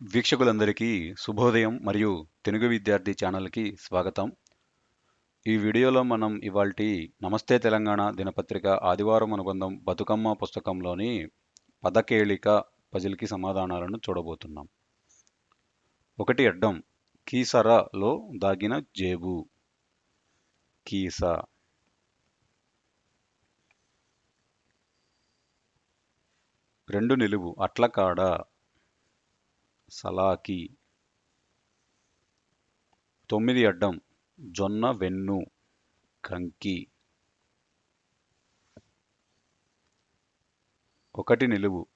వీక్షకులందరికీ శుభోదయం మరియు తెలుగు విద్యార్థి ఛానల్కి స్వాగతం. ఈ వీడియోలో మనం ఇవాల్టి నమస్తే తెలంగాణ దినపత్రిక ఆదివారం అనుబంధం బతుకమ్మ పుస్తకంలోని పదకేళిక పజిల్కి సమాధానాలను చూడబోతున్నాం. ఒకటి అడ్డం కీసరలో దాగిన జేబు. కీస. రెండు నిలువు అట్లకాడ. సలాకి. తొమ్మిది అడ్డం. జొన్న వెన్ను కంకి. ఒకటి నిలువు.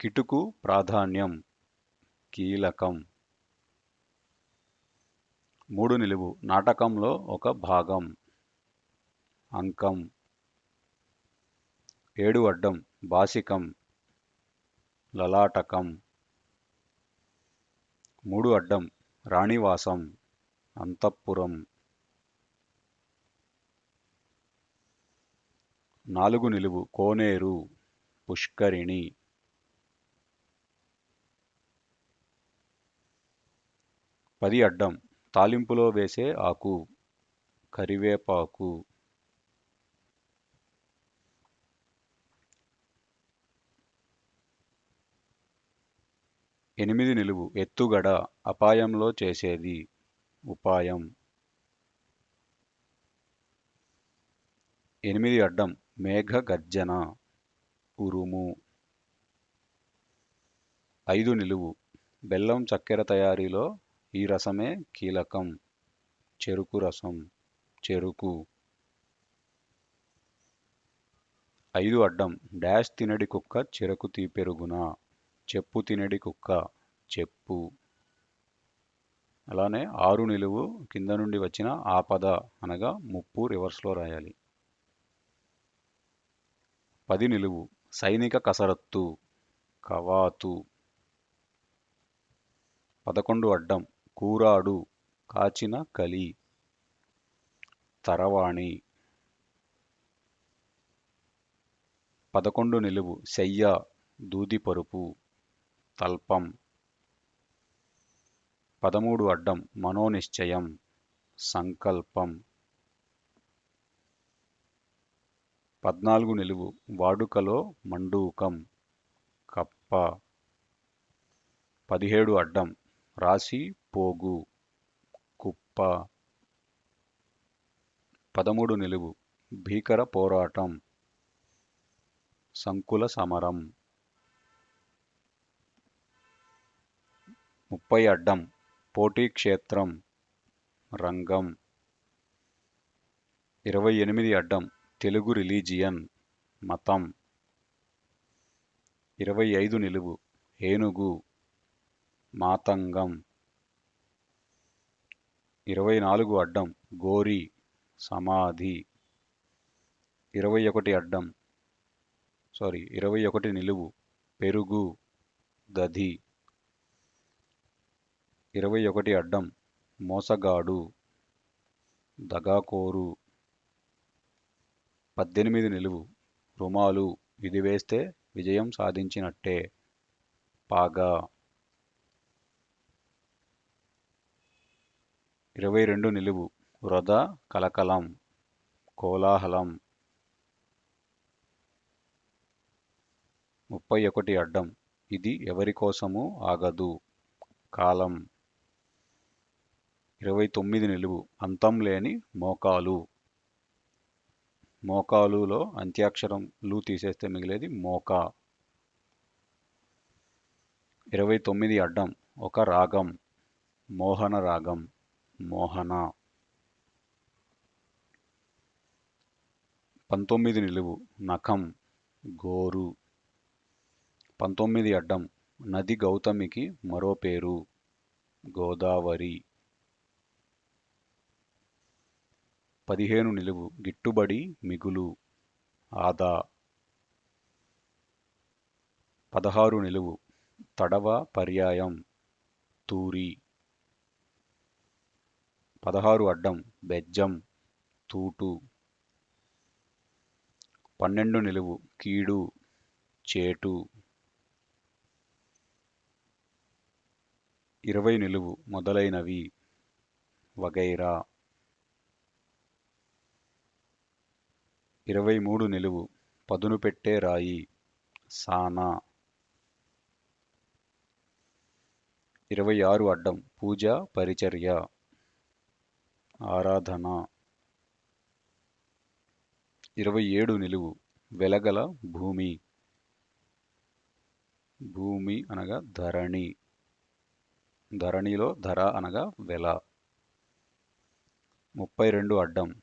కిటుకు ప్రాధాన్యం. కీలకం. మూడు నిలువు. నాటకంలో ఒక భాగం. అంకం. ఏడు అడ్డం. బాసికం. లలాటకం. మూడు అడ్డం రాణివాసం అంతఃపురం. నాలుగు నిలువు కోనేరు పుష్కరిణి. పది అడ్డం తాలింపులో వేసే ఆకు కరివేపాకు. ఎనిమిది నిలువు ఎత్తుగడ అపాయంలో చేసేది ఉపాయం. ఎనిమిది అడ్డం మేఘ గర్జన ఉరుము. ఐదు నిలువు బెల్లం చక్కెర తయారీలో ఈ రసమే కీలకం. చెరుకు రసం చెరుకు. ఐదు అడ్డం డాష్ తినడి కుక్క చెరకు తీపెరుగునా? చెప్పు తినడి కుక్క. చెప్పు. అలానే ఆరు నిలువు కింద నుండి వచ్చిన ఆపద అనగా ముప్పు రివర్స్లో రాయాలి. పది నిలువు సైనిక కసరత్తు. కవాతు. పదకొండు అడ్డం కూరాడు. కాచిన కలి. తరవాణి. పదకొండు నిలువు శయ్య దూది పరుపు. తల్పం. పదమూడు అడ్డం మనోనిశ్చయం సంకల్పం. పద్నాలుగు నిలువు వాడుకలో మండూకం కప్ప. పదిహేడు అడ్డం రాశి పోగు కుప్ప. పదమూడు నిలువు భీకర పోరాటం సంకుల సమరం. ముప్పై అడ్డం పోటీ క్షేత్రం రంగం. ఇరవై ఎనిమిది అడ్డం తెలుగు రిలీజియన్ మతం. ఇరవై ఐదు నిలువు ఏనుగు మాతంగం. ఇరవై నాలుగు అడ్డం గోరి సమాధి. ఇరవై ఒకటి అడ్డం సారీ ఇరవై ఒకటి నిలువు పెరుగు దధి ఇరవై ఒకటి అడ్డం మోసగాడు దగాకోరు. పద్దెనిమిది నిలువు రుమాలు ఇది వేస్తే విజయం సాధించినట్టే. పాగా. ఇరవై రెండు నిలువు వృధ కలకలం కోలాహలం. ముప్పై ఒకటి అడ్డం ఇది ఎవరి కోసము ఆగదు. కాలం. ఇరవై తొమ్మిది నిలువు అంతం లేని మోకాలు. మోకాలులో అంత్యాక్షరం లు తీసేస్తే మిగిలేది మోకా. ఇరవై తొమ్మిది అడ్డం ఒక రాగం మోహన రాగం మోహన. పంతొమ్మిది నిలువు నఖం గోరు. పంతొమ్మిది అడ్డం నది గౌతమికి మరో పేరు గోదావరి. పదిహేను నిలువు. గిట్టుబడి మిగులు. ఆదా. పదహారు నిలువు. తడవ పర్యాయం. తూరి. పదహారు అడ్డం. బెజ్జం. తూటు. పన్నెండు నిలువు. కీడు. చేటు. ఇరవై నిలువు. మొదలైనవి. వగైరా. ఇరవై మూడు నిలువు పదును పెట్టే రాయి. సానా. ఇరవై ఆరు అడ్డం పూజ పరిచర్య. ఆరాధన. ఇరవై ఏడు నిలువు వెలగల భూమి. భూమి అనగా ధరణి. ధరణిలో ధర అనగా వెల. ముప్పై రెండు అడ్డం